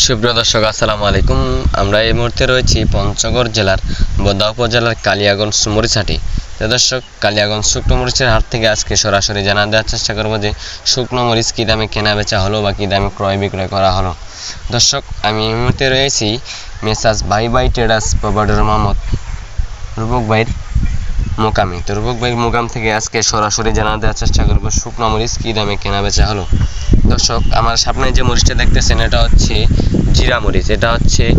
সুপ্রিয় দর্শক, আসসালামু আলাইকুম। আমরা এই মুহূর্তে রয়েছি পঞ্চগড় জেলার বোদা উপজেলার কালিয়াগঞ্জ মরিচহাটি। তো দর্শক, কালিয়াগঞ্জ শুকনো মরিচের হাট থেকে আজকে সরাসরি জানা দেওয়ার চেষ্টা করব যে শুকনো মরিচ কী দামে কেনা বেচা হলো বা কী দামে ক্রয় বিক্রয় করা হলো। দর্শক, আমি এই মুহূর্তে রয়েছি messrs Bhai Bhai traders provider Mohammad Rupak ভাইয়ের মোকামে। তো রূপক ভাই মোকাম থেকে আজকে সরাসরি জানা দেওয়ার চেষ্টা করব, শুকনো মরিচ কী দামে কেনা বেচা হলো? দর্শক, আমার সামনে যে মরিচটা দেখতেছেন, এটা হচ্ছে জিরা মরিচ। এটা হচ্ছে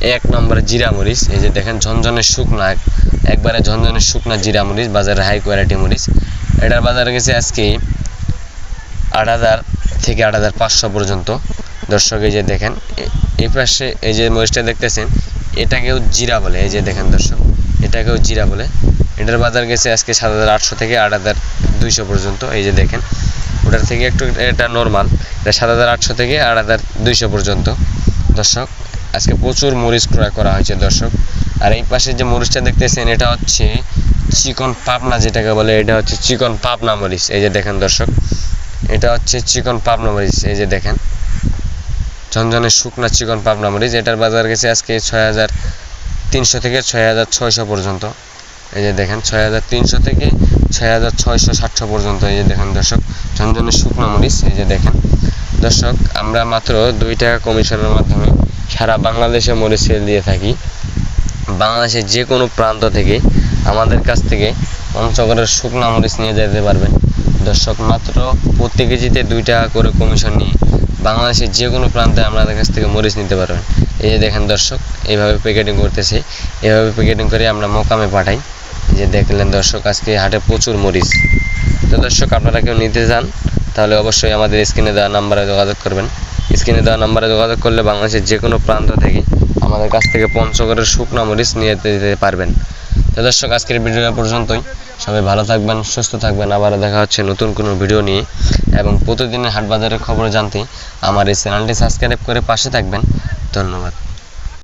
এক নম্বর জিরা মরিচ। এই যে দেখেন ঝনঝনের শুকনা এক- একবারে ঝনঝনের শুকনা জিরা মরিচ, বাজারে হাই কোয়ালিটি মরিচ। এটার বাজারে গেছে আজকে আট হাজার থেকে আট হাজার পাঁচশো পর্যন্ত। দর্শক, এই যে দেখেন এই পাশে এই যে মরিচটা দেখতেছেন, এটাকেও জিরা বলে। এই যে দেখেন দর্শক, এটাকেও জিরা বলে। এটার বাজার গেছে আজকে সাত হাজার আটশো থেকে আট হাজার দুইশো পর্যন্ত, এই যে দেখেন। ওটার থেকে একটু এটা নর্মাল এটা সাত হাজার আটশো থেকে আট হাজার দুইশো পর্যন্ত। দর্শক, আজকে প্রচুর মরিচ ক্রয় করা হয়েছে, দর্শক। আর এই পাশে যে মরিচটা দেখতেছেন, এটা হচ্ছে চিকন পাবনা যেটাকে বলে, এটা হচ্ছে চিকন পাবনা মরিচ, এই যে দেখেন দর্শক। এটা হচ্ছে চিকন পাবনা মরিচ, এই যে দেখেন। ঝনঝনের শুকনা চিকন পাবনা মরিচ, এটার বাজার গেছে আজকে ছয় হাজার তিনশো থেকে ছয় হাজার ছয়শো পর্যন্ত। এই যে দেখেন, ছয় হাজার তিনশো থেকে ছয় হাজার ছয়শো সাতশো পর্যন্ত এই যে দেখেন দর্শক ঝনঝনের শুকনো মরিচ, এই যে দেখেন। দর্শক, আমরা মাত্র দুই টাকা কমিশনের মাধ্যমে সারা বাংলাদেশে মরিচ সেল দিয়ে থাকি। বাংলাদেশের যে কোনো প্রান্ত থেকে আমাদের কাছ থেকে পঞ্চগড়ের শুকনা মরিচ নিয়ে যেতে পারবেন। দর্শক, মাত্র প্রতি কেজিতে দুই টাকা করে কমিশন নিয়ে বাংলাদেশের যে কোনো প্রান্তে আপনাদের কাছ থেকে মরিচ নিতে পারবেন। এই যে দেখেন দর্শক, এইভাবে প্যাকেটিং করতেছে। এইভাবে প্যাকেটিং করে আমরা মোকামে পাঠাই। যে দেখলেন দর্শক, আজকে হাটে প্রচুর মরিচ। তো দর্শক, আপনারা কেউ নিতে চান, তাহলে অবশ্যই আমাদের স্ক্রিনে দেওয়া নাম্বারে যোগাযোগ করবেন। স্ক্রিনে দেওয়া নাম্বারে যোগাযোগ করলে বাংলাদেশের যে কোনো প্রান্ত থেকে আমাদের কাছ থেকে পঞ্চগড়ের শুকনো মরিচ নিয়ে যেতে পারবেন। তো দর্শক, আজকের ভিডিওটা পর্যন্তই। সবাই ভালো থাকবেন, সুস্থ থাকবেন। আবার দেখা হচ্ছে নতুন কোনো ভিডিও নিয়ে। এবং প্রতিদিনের হাট বাজারের খবর জানতে আমার এই চ্যানেলটি সাবস্ক্রাইব করে পাশে থাকবেন। ধন্যবাদ।